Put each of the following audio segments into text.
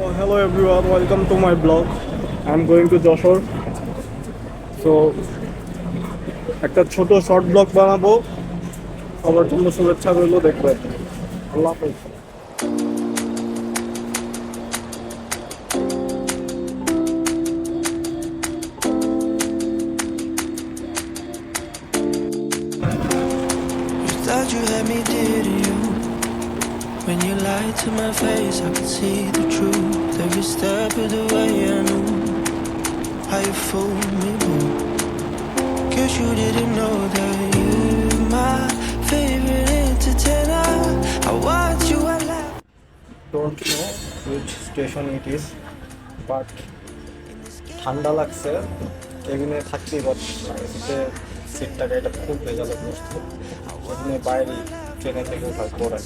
So hello everyone, welcome to my blog. I'm going to Jessore So একটা ছোট short blog বানাবো সবার জন্য শুভেচ্ছা রইল দেখবেন আল্লাহ হাফেজ thought you had me, you lied to my face, I could see the truth. Every step of the way, I knew how you fooled me. Boo. Guess you didn't know that you're my favorite entertainer. I watch you, I laugh. Don't know which station it is but ঠান্ডা লাগছে কেবিনে থাকতেই পারছি না এসিতে সিটটাকে এটা খুব ভেজালে বসছে এখানে বাইরে ট্রেনে থেকে ওঠার পর আর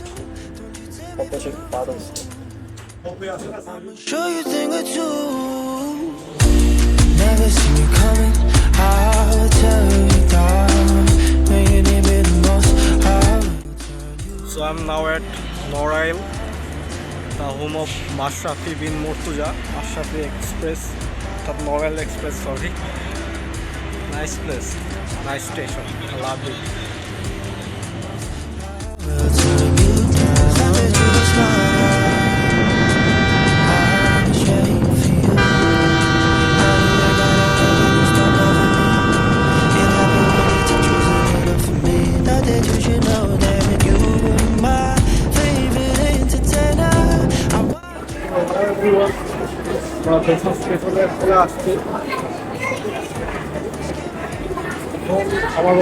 কি কত সিট পার হচ্ছে Show you a thing or two. Never see me coming. I will tell you down. When you need me the most, I will tell you. So I'm now at Norail, the home of Mashrafi bin Murtuja, Mashrafi Express, the Norail Express, sorry. Nice place, nice station, I love it. আমরা আসছি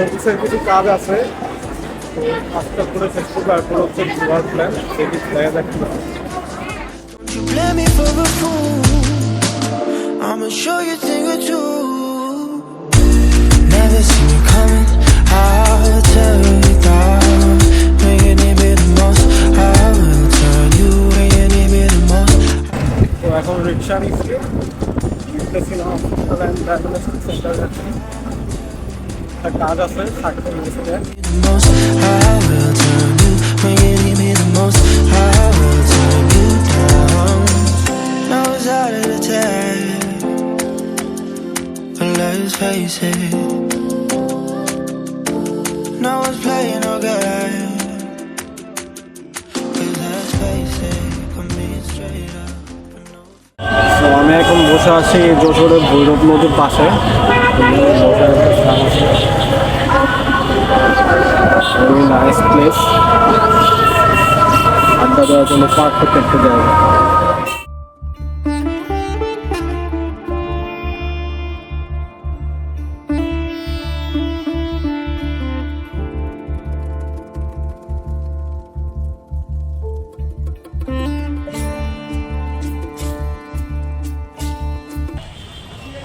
অফিসের কিছু কাজ আছে তো কাজটা করে শেষ করব তারপর হচ্ছে ঘোরার প্ল্যান সেটি দেখা হয়। You fool. I'ma show you thing or two. Never see me coming. I'll tell you down. When you need me the most, I will tell you when you need me the most. তো এখন রিক্সা নিচ্ছি of the tag, but let's face it. No one's playing আমি এখন বসে আছি যশোরের ভৈরব নদীর পাশে ভেরি নাইস প্লেস আড্ডা দেওয়ার জন্য পারফেক্ট একটা জায়গা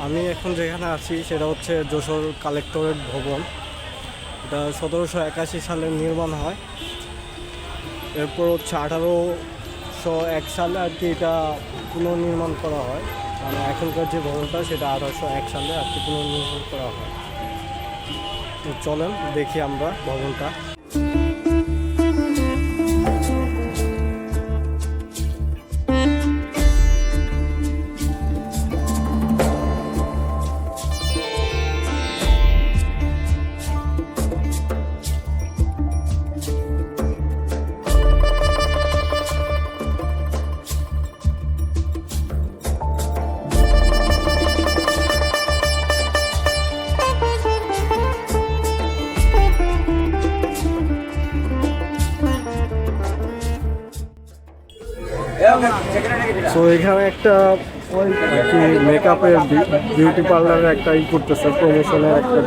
আমি এখন যেখানে আছি, সেটা হচ্ছে যশোর কালেক্টরেট ভবন। এটা সতেরোশো একাশি সালে নির্মাণ হয়। এরপর হচ্ছে আঠারোশো এক সালে আর কি এটা পুনর্নির্মাণ করা হয়। মানে এখনকার যে ভবনটা, সেটা আঠারোশো এক সালে আর কি পুনর্নির্মাণ করা হয়। তো চলেন দেখি আমরা ভবনটা। সো এখানে একটা আর কি মেকআপের বিউটি পার্লারের একটা ই করতেছে প্রমোশনের একটা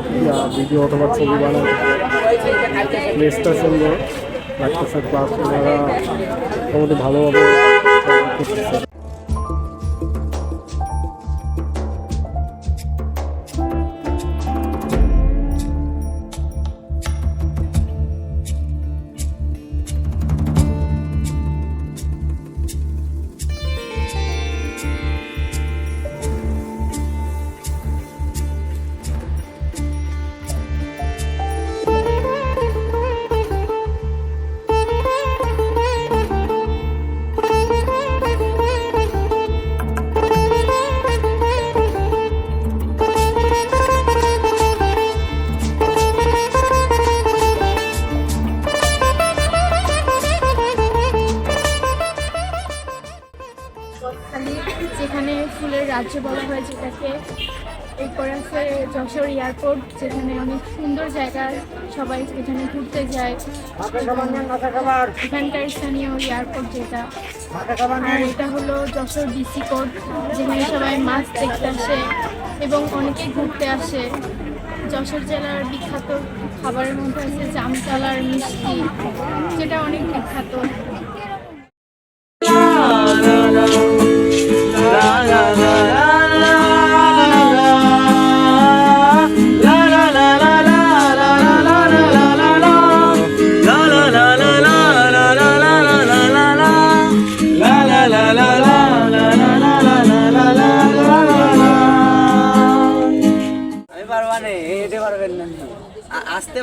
ভিডিও অথবা ছবি বানানো প্লেসটা সুন্দর। লাগতেছে প্লাস ওনারা মোটামুটি ভালোভাবে করতেছে। এরপরে আছে যশোর এয়ারপোর্ট, যেখানে অনেক সুন্দর জায়গা, সবাই এখানে ঘুরতে যায়। এখানকার স্থানীয় এয়ারপোর্ট যেটা। আর এটা হলো যশোর ডিসি কোর্ট যেখানে সবাই মাছ দেখতে আসে এবং অনেকে ঘুরতে আসে। যশোর জেলার বিখ্যাত খাবারের মধ্যে আছে জামতলার মিষ্টি, যেটা অনেক বিখ্যাত।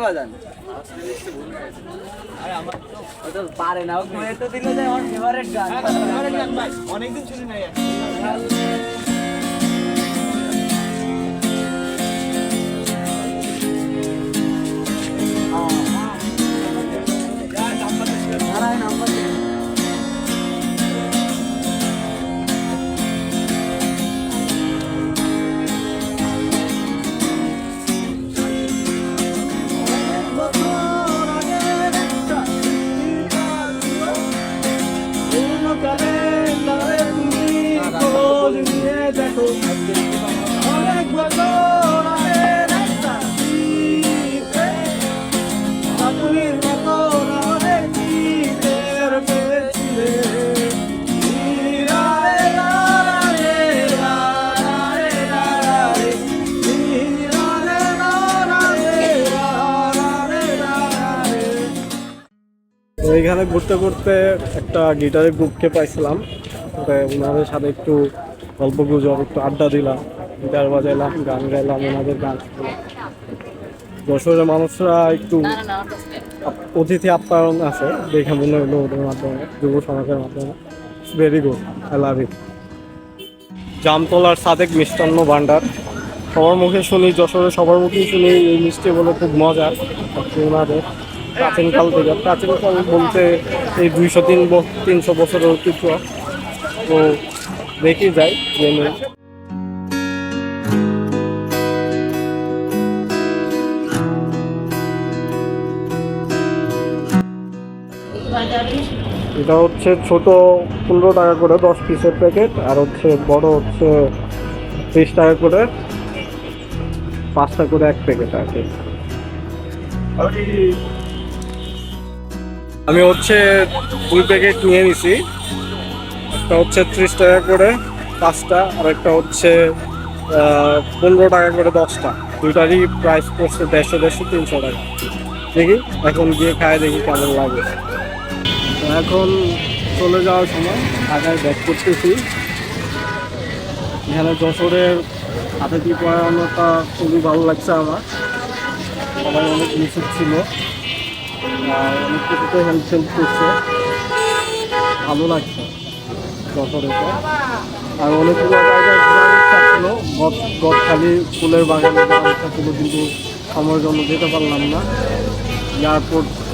বাজান পারে না। ও তো দিল আমার ফেভারিট গান। অনেকদিন শুনি নাই। তো এইখানে ঘুরতে ঘুরতে একটা গিটারের গ্রুপকে পাইছিলাম। ওনাদের সাথে একটু গল্প গুজব, একটু আড্ডা দিলাম। গিটার বাজাইলাম, গান গাইলাম, ওনাদের গান। যশোরের মানুষরা একটু অতিথি আপ্যায়ন আছে দেখে মনে হলো ওদের মাধ্যমে যুব সমাজের মাধ্যমে। Very good I love it জামতলার Sadek মিষ্টান্ন ভান্ডার সবার মুখে শুনি যশোরে সবার মুখেই শুনি এই মিষ্টি বলে খুব মজার আপনি ওনাদের। প্রাচীনকাল থেকে প্রাচীনকাল বলতে এই দুইশো তিন তিনশো বছরের ঐতিহ্য। তো দেখি যাই জেনে। এটা হচ্ছে ছোট পনেরো টাকা করে, দশ পিসের প্যাকেট আর হচ্ছে বড় হচ্ছে ত্রিশ টাকা করে পাঁচটা করে এক প্যাকেট আর কি। আমি হচ্ছে দুই প্যাকেট নিয়ে নিছি। একটা হচ্ছে ত্রিশ টাকা করে, পাঁচটা, আর একটা হচ্ছে পনেরো টাকা করে, দশটা। দুইটারই প্রাইস পড়ছে দেড়শো দেড়শো, তিনশো টাকা। দেখি, এখন গিয়ে খায় দেখি কেমন লাগে। এখন চলে যাওয়ার সময় ঢাকায় ব্যাক করতেছি। এখানে যশোরের আতিথি পরায়ণতা খুবই ভালো লাগছে আমার। সবাই অনেক মিশুক ছিল। আর অনেক কিছুতে হেল্প হেল্প করছে। ভালো লাগছে যশোরে। তো। আর অনেকগুলো জায়গায় ঘোরার গদখালি ফুলের বাগানে যাওয়ার ইচ্ছা ছিল, কিন্তু সময়ের জন্য যেতে পারলাম না। এয়ারপোর্ট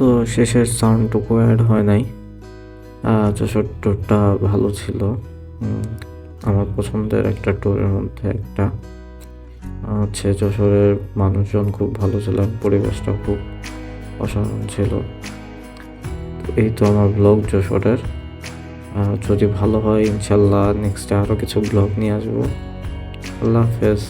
তো শেষের সাউন্ডটুকু অ্যাড হয় নাই। ট্যুরটা ভালো ছিল। আমার পছন্দের একটা ট্যুরের মধ্যে একটা। হচ্ছে যশোরের মানুষজন খুব ভালো ছিল পরিবেশটা খুব অসাধারণ ছিল। এই তো আমার ব্লগ যশোরের। যদি ভালো হয় ইনশাল্লাহ নেক্সটে আরও কিছু ব্লগ নিয়ে আসব। আল্লাহ হাফেজ।